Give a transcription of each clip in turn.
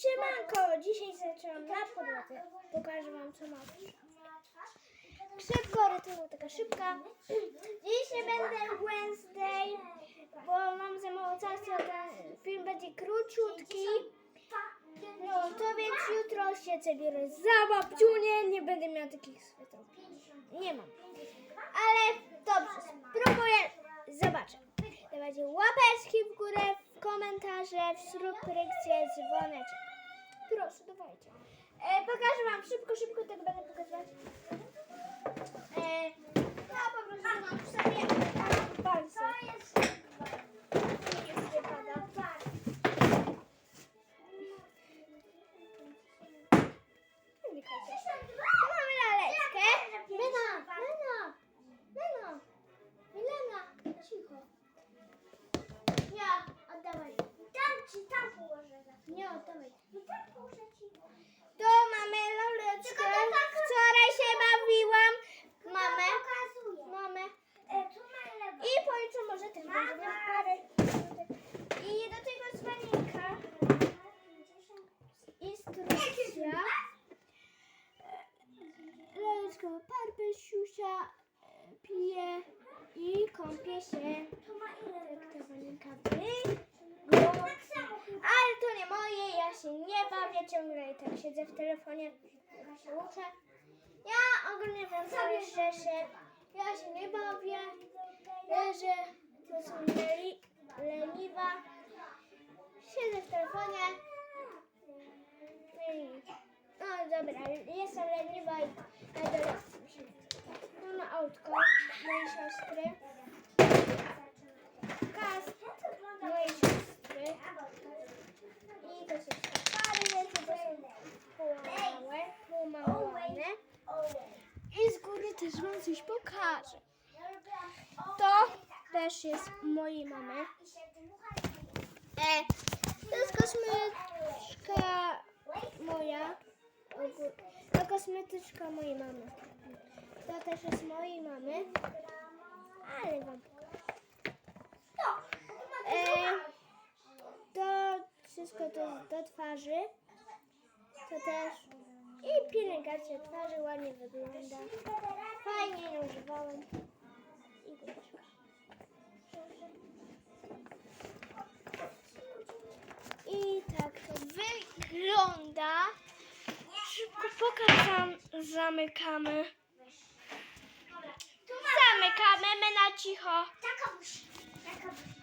Siemanko, dzisiaj zaczęłam na podłodze. Pokażę wam co mam. Szybko, rytmu taka szybka. Dzisiaj będę Wednesday, bo mam za mało czasu, ten film będzie króciutki. No to więc jutro się biorę za babciunię, nie będę miała takich świateł. Nie mam. Ale dobrze, spróbuję, zobaczę. Dawajcie łapeczki w górę, komentarze, w subskrypcję, dzwoneczek. Proszę, dawajcie. E, pokażę wam szybko, szybko tak będę pokazywać. E, no po prostu mam sobie taką palce. Lena, Milena, cicho. Nie, oddawaj. Tam ci, tam położę. Nie, oddawaj. No ci. Tu mamy laleczkę. Wczoraj się bawiłam. Mamy. Mamy. I pojutrze może też parę. I do tego dzwonika. Instrukcja. Laleczka ma parpę, siusia, e, pije i kąpie się. Tak ta walinka wygląda. Ale to nie moje, ja się nie bawię ciągle i tak siedzę w telefonie, ja się uczę. Ja ogólnie wiem sobie szczerze, ja się nie bawię, leżę, to są leni, leniwa, siedzę w telefonie. No no dobra, jestem leniwa i na dole się. Tu na autko mojej siostry. Kask mojej siostry. I to są parę rzeczy, bo są połamane, połamane. I z góry też wam pokażę. To też jest mojej mamy. E, to jest kosmetyczka moja. To kosmetyczka mojej mamy. To też jest mojej mamy. Ale wam. E, to wszystko to do twarzy. To też. Pielęgnacja twarzy ładnie wygląda. Fajnie nie używałem. I. I tak to wygląda. Szybko pokażam. Zamykamy. Zamykamy, my na cicho.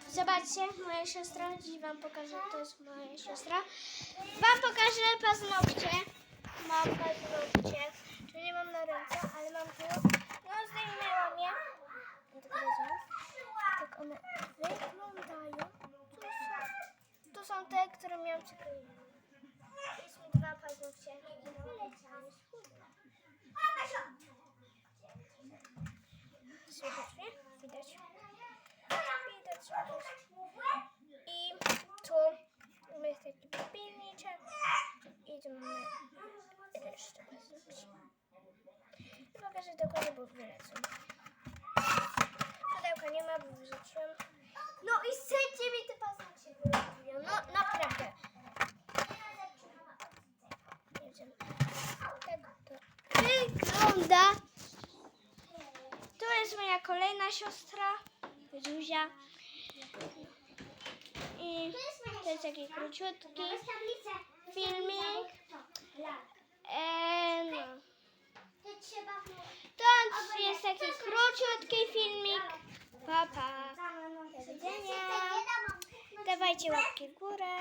Zobaczcie, moja siostra, dziś wam pokażę, to jest moja siostra. Wam pokażę paznokcie. Mam paznokcie, nie mam na ręce, ale mam tu. No zdejmęłam je. No tak. Tak one wyglądają. Tu są, tu są te, które miałam przykleić. Jest mi dwa paznokcie. Wyleciały z chuda. Słychać mnie? Widać. Widać, widać. I tu mamy taki pilniczek. I tu mamy resztę paznokci. Pokażę dokładnie, bo wylecą. Pudełka nie ma, bo wyrzuciłam. No i chcecie mi te paznokcie wyrobią. No naprawdę. Nie wiem. Tak to wygląda. Tu jest moja kolejna siostra, Zuzia. I to jest taki króciutki filmik. E, no. To jest taki króciutki filmik. Pa, pa. Do widzenia. Dawajcie łapki w górę.